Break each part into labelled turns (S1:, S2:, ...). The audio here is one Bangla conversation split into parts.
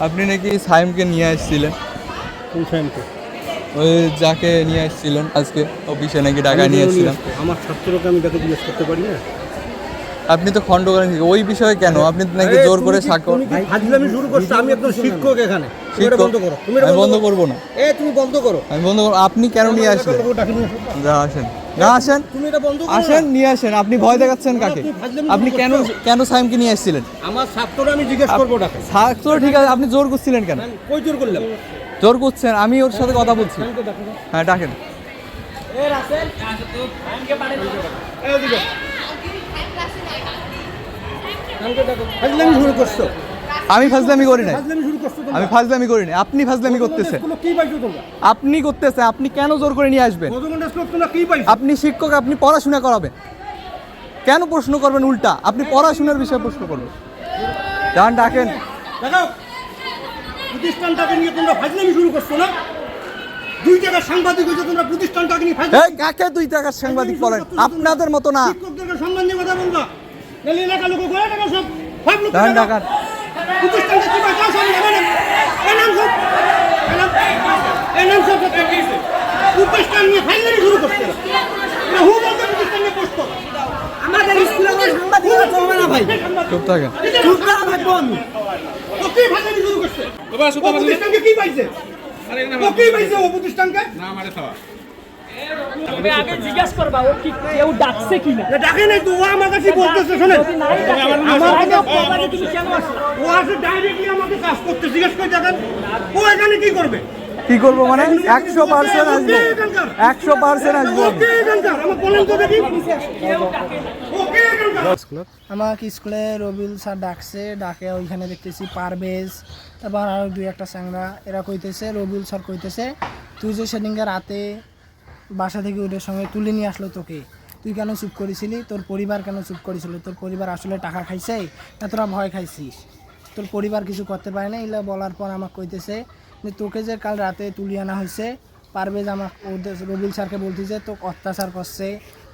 S1: আপনি নাকি সাইমকে নিয়ে আসছিলেন?
S2: কোন
S1: ওই যাকে নিয়ে আসছিলেন আজকে অফিসে নাকি টাকা নিয়ে আসছিলাম।
S2: আমার ছাত্রকে আমি তাকে জিজ্ঞেস করতে পারি না?
S1: আপনি তো খণ্ড করেন ওই বিষয়ে কেন? আপনি নাকি জোর করে সাক্ষ্য
S2: ফাজলামি শুরু করছ? আমি একজন শিক্ষক এখানে। এটা
S1: শিক্ষক-
S2: বন্ধ করো। তুমি
S1: আমি বন্ধ
S2: করো।
S1: করব না।
S2: এ তুমি বন্ধ করো।
S1: আমি বন্ধ করব। আপনি কেন নিয়ে আসলেন। যা আসেন। না আসেন।
S2: তুমি এটা বন্ধ
S1: আসেন নিয়ে আসেন। আপনি ভয় দেখাচ্ছেন কাকে? আপনি কেন কেন সাইমকে নিয়ে আসছিলেন?
S2: আমার ছাত্ররা আমি জিজ্ঞেস করব
S1: ছাত্র ঠিক আছে আপনি জোর করছিলেন কেন?
S2: কই জোর করলাম?
S1: জোর করছেন আমি ওর সাথে কথা বলছি। হ্যাঁ ডাকেন।
S2: এই
S1: আমি ফাজলামি করি নাই। আমি ফাজলামি করি নাই। আপনি ফাজলামি করতেছেন। আপনি করতেছেন আপনি কেন জোর করে নিয়ে আসবেন? আপনি শিক্ষক আপনি পড়াশোনা করাবেন। কেন প্রশ্ন করবেন উল্টা? আপনি পড়াশোনার বিষয়ে প্রশ্ন করবেন। ডান ডাকেন।
S2: প্রতিষ্ঠানটাকে নিয়ে তোমরা ফাজলামি শুরু করছ না? দুই টাকার সাংবাদিক হয়েছে তোমরা প্রতিষ্ঠানটাকে নিয়ে ফাজলামি
S1: কাকে দুই টাকার সাংবাদিক বলেন? আপনাদের মতো না।
S2: শিক্ষকদেরকে সম্মান দিয়ে কথা বলবা। এলাকা লোক টাকা সব সব লোক প্রতিষ্ঠানটা কি না। নাম সব প্রতিষ্ঠান নিয়ে ফাজলামি শুরু করছে হু বলতে প্রতিষ্ঠান নিয়ে বসতো আমাদের স্কুলে সাংবাদিকতা চলবে না ভাই।
S1: চুপ থাকেন।
S2: চুপ করে থাকব আমি ও কি ফাজলামি শুরু করছে? ও প্রতিষ্ঠানকে কি পাইছে? ও কি পাইছে ও প্রতিষ্ঠানকে
S3: কিনা
S2: না ডাকে নাই তো ও আমার কাছে বলতেছে শোনেন।
S3: যদি নাই ডাকে
S2: আমার
S3: আগে প্রবাদে তুমি কেন আসলা?
S2: ও আসে ডাইরেক্টলি আমাকে কাজ করতে জিজ্ঞেস করে দেখেন। ও এখানে কি করবে?
S1: কি করব মানে? একশো পার্সেন্ট আসব। একশো পার্সেন্ট আসব।
S4: আমাকে স্কুলে রবিল স্যার ডাকছে ডাকে ওইখানে দেখতেছি পারভেজ তারপর আরও দুই একটা স্যাংরা এরা কইতেছে রবিল স্যার কইতেছে তুই যে সেদিনকে রাতে বাসা থেকে ওদের সঙ্গে তুলে নিয়ে আসলো তোকে। তুই কেন চুপ করেছিলি? তোর পরিবার কেন চুপ করেছিল? তোর পরিবার আসলে টাকা খাইছে না তোরা ভয় খাইছিস? তোর পরিবার কিছু করতে পারে না এগুলো বলার পর আমাকে কইতেছে যে তোকে যে কাল রাতে তুলিয়ে আনা হয়েছে পারভেজ আমাকে ওদের রবিউল স্যারকে বলতেছে তোকে অত্যাচার করছে।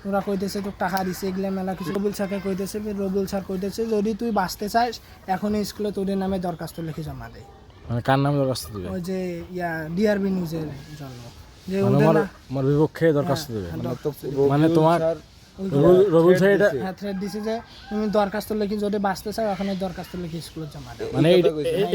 S4: ওরা কইতেছে তোকে টাকা দিছে এগুলো মেলা কিছু। রবিউল স্যারকে কইতেছে ফির রবিউল স্যার কইতেছে যদি তুই বাঁচতে চাস এখনই স্কুলে তোদের নামে দরখাস্ত লিখে জমা দে।
S5: মানে কার নামে দরখাস্ত দেবে?
S4: ওই যে ইয়া ডিআরবি নিউজের জন্য।
S5: আমার আমার বিপক্ষে দরখাস্ত দেবে।
S4: হ্যাঁ,
S5: মানে তোমার রবুল- রবুল স্যার এটা
S4: হ্যাঁ থ্রেড দিছে যে তুমি দরখাস্ত লিখি যদি বাঁচতে চাও এখনই দরখাস্ত লিখে স্কুলে জমা
S5: মানে এই-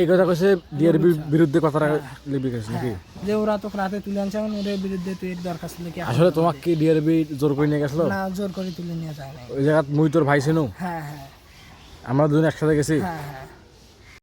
S5: কথা কইছে। ডিআর বিরুদ্ধে কথাটা লিখবি গেছে নাকি?
S4: যে ওরা তোকে রাতে তুলে আনছে এখন ওদের বিরুদ্ধে তুই দরখাস্ত লিখে
S5: আসলে তোমাকে কি ডিআরবি জোর করে নিয়ে গেছিল?
S4: না জোর করে তুলে নিয়ে যায় না
S5: ওই জায়গাত মুই তোর ভাই ছিল
S4: হ্যাঁ হ্যাঁ।
S5: আমরা দুজন একসাথে গেছি?
S4: হ্যাঁ হ্যাঁ।